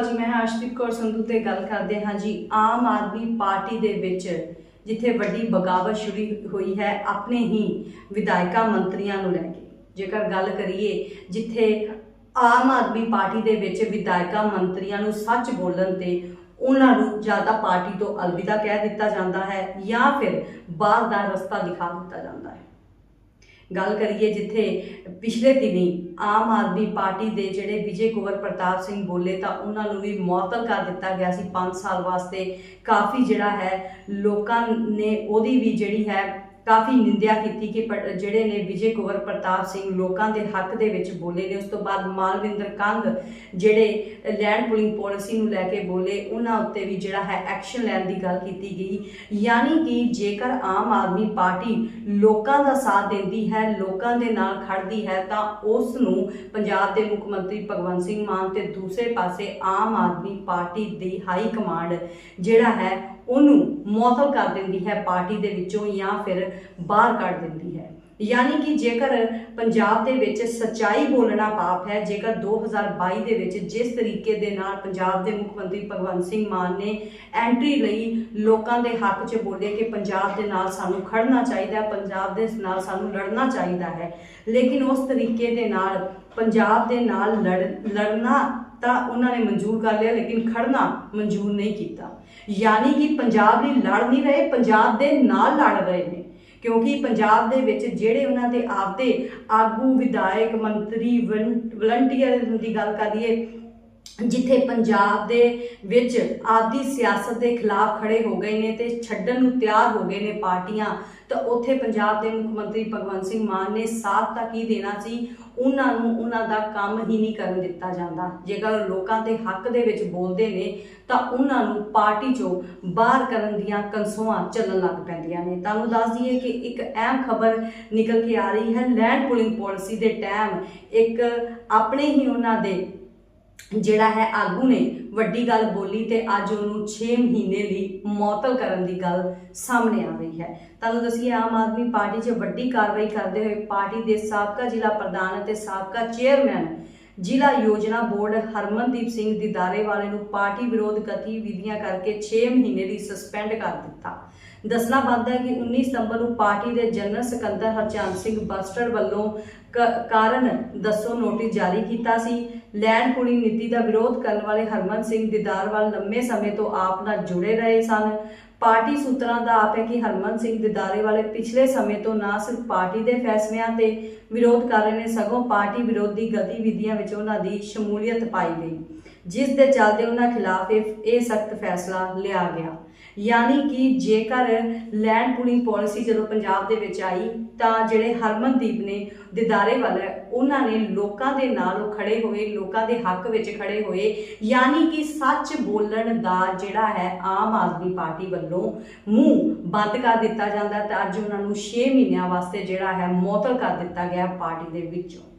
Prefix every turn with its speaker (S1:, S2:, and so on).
S1: ਅਕਾਲ ਜੀ, ਮੈਂ ਹਰਸ਼ਦੀਪ ਕੌਰ ਸੰਧੂ ਤੇ ਗੱਲ ਕਰਦੇ ਹਾਂ ਜੀ। ਆਮ ਆਦਮੀ ਪਾਰਟੀ ਦੇ ਵਿੱਚ ਜਿੱਥੇ ਵੱਡੀ ਬਗਾਵਤ ਸ਼ੁਰੂ ਹੋਈ ਹੈ, ਆਪਣੇ ਹੀ ਵਿਧਾਇਕਾਂ ਮੰਤਰੀਆਂ ਨੂੰ ਲੈ ਕੇ। ਜੇਕਰ ਗੱਲ ਕਰੀਏ, ਜਿੱਥੇ ਆਮ ਆਦਮੀ ਪਾਰਟੀ ਦੇ ਵਿੱਚ ਵਿਧਾਇਕਾਂ ਮੰਤਰੀਆਂ ਨੂੰ ਸੱਚ ਬੋਲਣ ਤੇ ਉਹਨਾਂ ਨੂੰ ਜ਼ਿਆਦਾ ਪਾਰਟੀ ਤੋਂ ਅਲਵਿਦਾ ਕਹਿ ਦਿੱਤਾ ਜਾਂਦਾ ਹੈ ਜਾਂ ਫਿਰ ਬਾਹਰ ਦਾ ਰਸਤਾ ਦਿਖਾ ਦਿੱਤਾ ਜਾਂਦਾ ਹੈ। ਗੱਲ ਕਰੀਏ ਜਿੱਥੇ ਪਿਛਲੇ ਦਿਨੀ ਆਮ ਆਦਮੀ ਪਾਰਟੀ ਦੇ ਜਿਹੜੇ ਵਿਜੇ ਕੁਵਰ ਪ੍ਰਤਾਪ ਸਿੰਘ ਬੋਲੇ ਤਾਂ ਉਹਨਾਂ ਨੂੰ ਵੀ ਮੁਅੱਤਲ ਕਰ ਦਿੱਤਾ ਗਿਆ ਸੀ 5 ਸਾਲ ਵਾਸਤੇ। ਕਾਫੀ ਜਿਹੜਾ ਹੈ ਲੋਕਾਂ ਨੇ ਉਹਦੀ ਵੀ ਜਿਹੜੀ ਹੈ ਕਾਫੀ ਨਿੰਦਿਆ ਕੀਤੀ ਕਿ ਪ- ਜਿਹੜੇ ਨੇ ਵਿਜੇ ਕੁਵਰ, ਪ੍ਰਤਾਪ ਸਿੰਘ ਲੋਕਾਂ ਦੇ ਹੱਕ ਦੇ ਵਿੱਚ ਬੋਲੇ ਨੇ। ਉਸ ਤੋਂ ਬਾਅਦ ਮਾਲਵਿੰਦਰ ਕੰਗ, ਜਿਹੜੇ ਲੈਂਡ ਪੁਲਿੰਗ ਪਾਲਿਸੀ ਨੂੰ ਲੈ ਕੇ ਬੋਲੇ, ਉਹਨਾਂ ਉੱਤੇ ਵੀ ਜਿਹੜਾ ਹੈ ਐਕਸ਼ਨ ਲੈਣ ਦੀ ਗੱਲ ਕੀਤੀ ਗਈ। ਯਾਨੀ ਕਿ ਜੇਕਰ ਆਮ ਆਦਮੀ ਪਾਰਟੀ ਲੋਕਾਂ ਦਾ ਸਾਥ ਦਿੰਦੀ ਹੈ, ਲੋਕਾਂ ਦੇ ਨਾਲ ਖੜਦੀ ਹੈ, ਤਾਂ ਉਸ ਨੂੰ ਪੰਜਾਬ ਦੇ ਮੁੱਖ ਮੰਤਰੀ ਭਗਵੰਤ ਸਿੰਘ ਮਾਨ ਤੇ ਦੂਸਰੇ ਪਾਸੇ ਆਮ ਆਦਮੀ ਪਾਰਟੀ ਦੀ ਹਾਈ ਕਮਾਂਡ ਜਿਹੜਾ ਹੈ, ਉਹਨੂੰ ਮੁਅੱਤਲ ਕਰ ਦਿੰਦੀ ਹੈ ਪਾਰਟੀ ਦੇ ਵਿੱਚੋਂ ਜਾਂ ਫਿਰ ਬਾਹਰ ਕੱਢ ਦਿੰਦੀ ਹੈ। ਯਾਨੀ ਕਿ ਜੇਕਰ ਪੰਜਾਬ ਦੇ ਵਿੱਚ ਸੱਚਾਈ ਬੋਲਣਾ ਪਾਪ ਹੈ, ਜੇਕਰ 2022 ਦੇ ਵਿੱਚ ਜਿਸ ਤਰੀਕੇ ਦੇ ਨਾਲ ਪੰਜਾਬ ਦੇ ਮੁੱਖ ਮੰਤਰੀ ਭਗਵੰਤ ਸਿੰਘ ਮਾਨ ਨੇ ਐਂਟਰੀ ਲਈ ਲੋਕਾਂ ਦੇ ਹੱਕ 'ਚ ਬੋਲਿਆ ਕਿ ਪੰਜਾਬ ਦੇ ਨਾਲ ਸਾਨੂੰ ਖੜਨਾ ਚਾਹੀਦਾ ਪੰਜਾਬ ਦੇ ਨਾਲ ਸਾਨੂੰ ਲੜਨਾ ਚਾਹੀਦਾ ਹੈ, ਲੇਕਿਨ ਉਸ ਤਰੀਕੇ ਦੇ ਨਾਲ ਪੰਜਾਬ ਦੇ ਨਾਲ ਲੜ- ਲੜਨਾ ਤਾਂ ਉਹਨਾਂ ਨੇ ਮਨਜ਼ੂਰ ਕਰ ਲਿਆ, ਲੇਕਿਨ ਖੜਨਾ ਮਨਜ਼ੂਰ ਨਹੀਂ ਕੀਤਾ। ਯਾਨੀ ਕਿ ਪੰਜਾਬ ਲਈ ਲੜ ਨਹੀਂ ਰਹੇ, ਪੰਜਾਬ ਦੇ ਨਾਲ ਲੜ ਰਹੇ ਨੇ। ਕਿਉਂਕਿ ਪੰਜਾਬ ਦੇ ਵਿੱਚ ਜਿਹੜੇ ਉਹਨਾਂ ਦੇ ਆਪਦੇ ਆਗੂ, ਵਿਧਾਇਕ, ਮੰਤਰੀ ਵਲੰਟੀਅਰ ਦੀ ਗੱਲ ਕਰ ਲਈਏ ਜਿੱਥੇ ਪੰਜਾਬ ਦੇ ਵਿੱਚ ਆਪਦੀ ਸਿਆਸਤ ਦੇ ਖਿਲਾਫ ਖੜੇ ਹੋ ਗਏ ਨੇ ਤੇ ਛੱਡਣ ਨੂੰ ਤਿਆਰ ਹੋ ਗਏ ਨੇ ਪਾਰਟੀਆਂ, ਤਾਂ ਉੱਥੇ ਪੰਜਾਬ ਦੇ ਮੁੱਖ ਮੰਤਰੀ ਭਗਵੰਤ ਸਿੰਘ ਮਾਨ ਨੇ ਸਾਥ ਤਾਂ ਕੀ ਦੇਣਾ ਸੀ? ਉਹਨਾਂ ਨੂੰ ਉਹਨਾਂ ਦਾ ਕੰਮ ਹੀ ਨਹੀਂ ਕਰਨ ਦਿੱਤਾ ਜਾਂਦਾ। ਜੇਕਰ ਲੋਕਾਂ ਦੇ ਹੱਕ ਦੇ ਵਿੱਚ ਬੋਲਦੇ ਨੇ, ਤਾਂ ਉਹਨਾਂ ਨੂੰ ਪਾਰਟੀ ਚੋਂ ਬਾਹਰ ਕਰਨ ਦੀਆਂ ਕੰਸੋਆਂ ਚੱਲਣ ਲੱਗ ਪੈਂਦੀਆਂ ਨੇ। ਤੁਹਾਨੂੰ ਦੱਸ ਦਈਏ ਕਿ ਇੱਕ ਅਹਿਮ ਖਬਰ ਨਿਕਲ ਕੇ ਆ ਰਹੀ ਹੈ, ਲੈਂਡ ਪੁਲਿੰਗ ਪਾਲਿਸੀ ਦੇ ਟਾਈਮ ਇੱਕ ਆਪਣੇ ਹੀ ਉਹਨਾਂ ਦੇ ਜਿਹੜਾ ਹੈ ਆਗੂ ਨੇ ਵੱਡੀ ਗੱਲ ਬੋਲੀ ਤੇ ਅੱਜ ਉਹਨੂੰ 6 ਮਹੀਨੇ ਲਈ ਮੁਅੱਤਲ ਕਰਨ ਦੀ ਗੱਲ ਸਾਹਮਣੇ ਆ ਰਹੀ ਹੈ। ਤੁਹਾਨੂੰ ਦੱਸੀਏ ਆਮ ਆਦਮੀ ਪਾਰਟੀ 'ਚ ਵੱਡੀ ਕਾਰਵਾਈ ਕਰਦੇ ਹੋਏ ਪਾਰਟੀ ਦੇ ਸਾਬਕਾ ਜ਼ਿਲ੍ਹਾ ਪ੍ਰਧਾਨ ਅਤੇ ਸਾਬਕਾ ਚੇਅਰਮੈਨ, ਜ਼ਿਲ੍ਹਾ ਯੋਜਨਾ ਬੋਰਡ ਹਰਮਨਦੀਪ ਸਿੰਘ ਦੀਦਾਰੇ ਵਾਲੇ ਨੂੰ ਪਾਰਟੀ ਵਿਰੋਧ ਗਤੀਵਿਧੀਆਂ ਕਰਕੇ 6 ਮਹੀਨੇ ਲਈ ਸਸਪੈਂਡ ਕਰ ਦਿੱਤਾ। ਦੱਸਣਾ ਬਣਦਾ ਹੈ ਕਿ 19 ਸਤੰਬਰ ਨੂੰ ਪਾਰਟੀ ਦੇ ਜਨਰਲ ਸਕੱਤਰ ਹਰਚੰਦ ਸਿੰਘ ਬਸਟਰ ਵੱਲੋਂ ਕ- ਕਾਰਨ ਦੱਸੋ ਨੋਟਿਸ ਜਾਰੀ ਕੀਤਾ ਸੀ। ਲੈਂਡ ਪੁਲਿੰਗ ਨੀਤੀ ਦਾ ਵਿਰੋਧ ਕਰਨ ਵਾਲੇ ਹਰਮਨ ਸਿੰਘ ਦੀਦਾਰਵਾਲ ਲੰਮੇ ਸਮੇਂ ਤੋਂ ਆਪ ਨਾਲ ਜੁੜੇ ਰਹੇ ਸਨ। ਪਾਰਟੀ ਸੂਤਰਾਂ ਦਾ ਆਪ ਹੈ ਕਿ ਹਰਮਨ ਸਿੰਘ ਦੀਦਾਰੇ ਵਾਲੇ ਪਿਛਲੇ ਸਮੇਂ ਤੋਂ ਨਾ ਸਿਰਫ ਪਾਰਟੀ ਦੇ ਫੈਸਲਿਆਂ ਤੇ ਵਿਰੋਧ ਕਰ ਰਹੇ ਨੇ, ਸਗੋਂ ਪਾਰਟੀ ਵਿਰੋਧੀ ਗਤੀਵਿਧੀਆਂ ਵਿੱਚ ਉਹਨਾਂ ਦੀ ਸ਼ਮੂਲੀਅਤ ਪਾਈ ਗਈ, ਜਿਸ ਦੇ ਚੱਲਦੇ ਉਹਨਾਂ ਖਿਲਾਫ ਇਹ ਇਹ ਸਖਤ ਫੈਸਲਾ ਲਿਆ ਗਿਆ। ਯਾਨੀ ਕਿ ਜੇਕਰ ਲੈਂਡ ਪੁਲਿੰਗ ਪਾਲਿਸੀ ਜਦੋਂ ਪੰਜਾਬ ਦੇ ਵਿੱਚ ਆਈ, ਤਾਂ ਜਿਹੜੇ ਹਰਮਨਦੀਪ ਨੇ ਦਿਦਾਰੇ ਵਾਲਾ, ਉਹਨਾਂ ਨੇ ਲੋਕਾਂ ਦੇ ਨਾਲ ਉਹ ਖੜੇ ਹੋਏ, ਲੋਕਾਂ ਦੇ ਹੱਕ ਵਿੱਚ ਖੜੇ ਹੋਏ। ਯਾਨੀ ਕਿ ਸੱਚ ਬੋਲਣ ਦਾ ਜਿਹੜਾ ਹੈ ਆਮ ਆਦਮੀ ਪਾਰਟੀ ਵੱਲੋਂ ਮੂੰਹ ਬੰਦ ਕਰ ਦਿੱਤਾ ਜਾਂਦਾ ਤਾਂ ਅੱਜ ਉਹਨਾਂ ਨੂੰ 6 ਮਹੀਨਿਆਂ ਵਾਸਤੇ ਜਿਹੜਾ ਹੈ ਮੁਅੱਤਲ ਕਰ ਦਿੱਤਾ ਗਿਆ ਪਾਰਟੀ ਦੇ ਵਿੱਚੋਂ।